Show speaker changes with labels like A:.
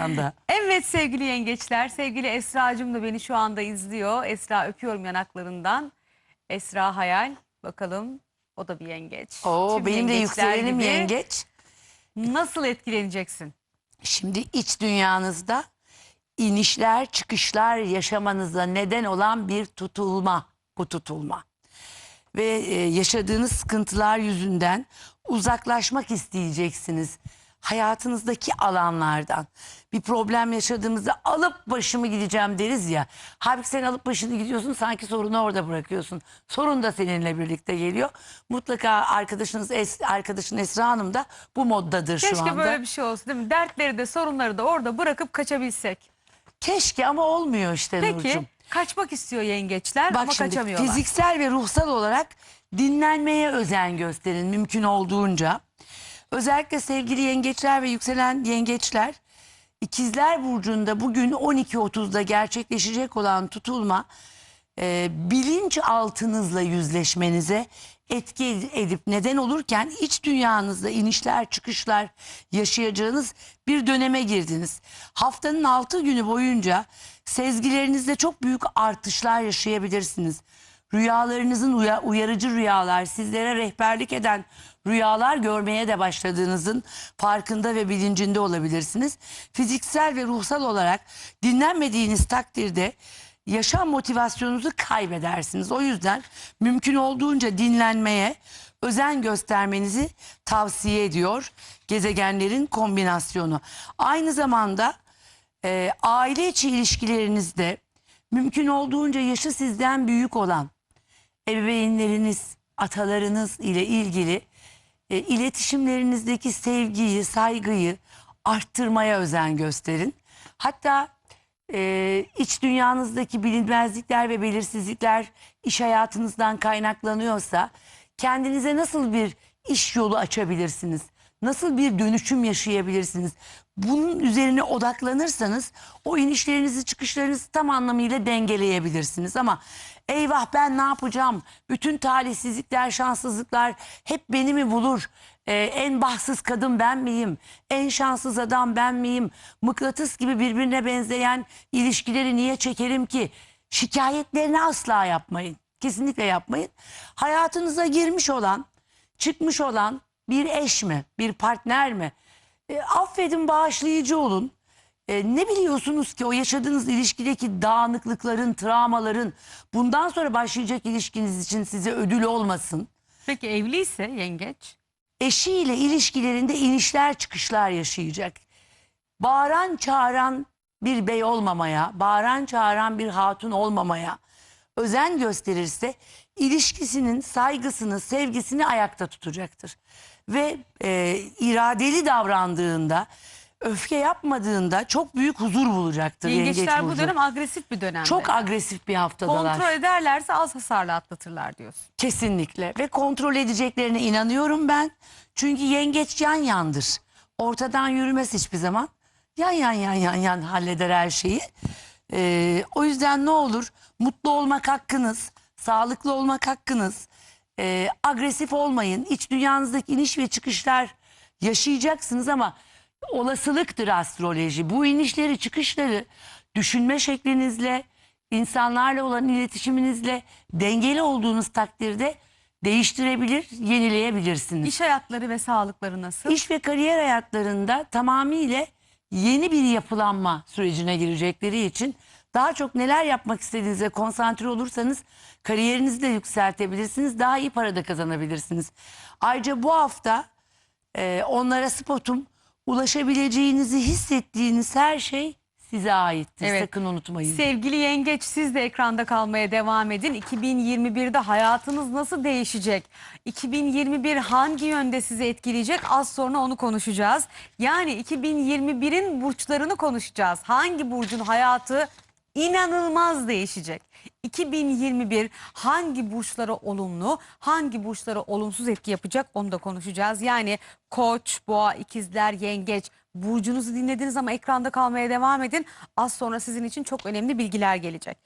A: ekranda.
B: Evet sevgili yengeçler, sevgili Esra'cığım da beni şu anda izliyor. Esra öpüyorum yanaklarından. Esra Hayal, bakalım o da bir yengeç.
A: Oo,
B: Tüm
A: benim de
B: yengeçler
A: yükselenim
B: gibi
A: yengeç.
B: Nasıl etkileneceksin?
A: Şimdi iç dünyanızda inişler çıkışlar yaşamanıza neden olan bir tutulma bu tutulma. Ve e, yaşadığınız sıkıntılar yüzünden uzaklaşmak isteyeceksiniz. Hayatınızdaki alanlardan bir problem yaşadığımızda alıp başımı gideceğim deriz ya. Halbuki sen alıp başını gidiyorsun sanki sorunu orada bırakıyorsun. Sorun da seninle birlikte geliyor. Mutlaka arkadaşınız Es- arkadaşın Esra Hanım da bu moddadır şu
B: Keşke
A: anda.
B: böyle bir şey olsun değil mi? Dertleri de sorunları da orada bırakıp kaçabilsek.
A: Keşke ama olmuyor işte
B: Peki
A: Nurcuğum.
B: kaçmak istiyor yengeçler
A: Bak
B: ama
A: şimdi
B: kaçamıyorlar.
A: fiziksel ve ruhsal olarak dinlenmeye özen gösterin mümkün olduğunca. Özellikle sevgili yengeçler ve yükselen yengeçler ikizler burcunda bugün 12.30'da gerçekleşecek olan tutulma e, bilinç altınızla yüzleşmenize etki ed- edip neden olurken iç dünyanızda inişler çıkışlar yaşayacağınız bir döneme girdiniz. Haftanın 6 günü boyunca sezgilerinizde çok büyük artışlar yaşayabilirsiniz. Rüyalarınızın uya- uyarıcı rüyalar, sizlere rehberlik eden rüyalar görmeye de başladığınızın farkında ve bilincinde olabilirsiniz. Fiziksel ve ruhsal olarak dinlenmediğiniz takdirde yaşam motivasyonunuzu kaybedersiniz. O yüzden mümkün olduğunca dinlenmeye özen göstermenizi tavsiye ediyor gezegenlerin kombinasyonu. Aynı zamanda e, aile içi ilişkilerinizde mümkün olduğunca yaşı sizden büyük olan ebeveynleriniz, atalarınız ile ilgili e, iletişimlerinizdeki sevgiyi, saygıyı arttırmaya özen gösterin. Hatta e, iç dünyanızdaki bilinmezlikler ve belirsizlikler iş hayatınızdan kaynaklanıyorsa kendinize nasıl bir iş yolu açabilirsiniz? Nasıl bir dönüşüm yaşayabilirsiniz? Bunun üzerine odaklanırsanız o inişlerinizi çıkışlarınızı tam anlamıyla dengeleyebilirsiniz. Ama eyvah ben ne yapacağım? Bütün talihsizlikler, şanssızlıklar hep beni mi bulur? Ee, en bahtsız kadın ben miyim? En şanssız adam ben miyim? Mıknatıs gibi birbirine benzeyen ilişkileri niye çekerim ki? Şikayetlerini asla yapmayın. Kesinlikle yapmayın. Hayatınıza girmiş olan, çıkmış olan bir eş mi, bir partner mi? E, affedin, bağışlayıcı olun. E, ne biliyorsunuz ki o yaşadığınız ilişkideki dağınıklıkların, travmaların bundan sonra başlayacak ilişkiniz için size ödül olmasın.
B: Peki evliyse yengeç?
A: Eşiyle ilişkilerinde inişler çıkışlar yaşayacak. Bağıran çağıran bir bey olmamaya, bağıran çağıran bir hatun olmamaya özen gösterirse ilişkisinin saygısını, sevgisini ayakta tutacaktır. Ve e, iradeli davrandığında, öfke yapmadığında çok büyük huzur bulacaktır. Yengeç
B: Yengeçler bu
A: burcu.
B: dönem agresif bir dönemde.
A: çok agresif bir haftalar.
B: Kontrol ederlerse az hasarla atlatırlar diyorsun.
A: Kesinlikle ve kontrol edeceklerine inanıyorum ben. Çünkü yengeç yan yandır. Ortadan yürümez hiçbir zaman. Yan yan yan yan yan halleder her şeyi. Ee, o yüzden ne olur mutlu olmak hakkınız, sağlıklı olmak hakkınız. Ee, agresif olmayın. İç dünyanızdaki iniş ve çıkışlar yaşayacaksınız ama olasılıktır astroloji. Bu inişleri çıkışları düşünme şeklinizle, insanlarla olan iletişiminizle dengeli olduğunuz takdirde değiştirebilir, yenileyebilirsiniz.
B: İş hayatları ve sağlıkları nasıl?
A: İş ve kariyer hayatlarında tamamıyla yeni bir yapılanma sürecine girecekleri için daha çok neler yapmak istediğinize konsantre olursanız kariyerinizi de yükseltebilirsiniz. Daha iyi para da kazanabilirsiniz. Ayrıca bu hafta e, onlara spotum ulaşabileceğinizi hissettiğiniz her şey size aittir.
B: Evet.
A: Sakın unutmayın.
B: Sevgili yengeç siz de ekranda kalmaya devam edin. 2021'de hayatınız nasıl değişecek? 2021 hangi yönde sizi etkileyecek? Az sonra onu konuşacağız. Yani 2021'in burçlarını konuşacağız. Hangi burcun hayatı inanılmaz değişecek? 2021 hangi burçlara olumlu, hangi burçlara olumsuz etki yapacak onu da konuşacağız. Yani koç, boğa, ikizler, yengeç burcunuzu dinlediniz ama ekranda kalmaya devam edin. Az sonra sizin için çok önemli bilgiler gelecek.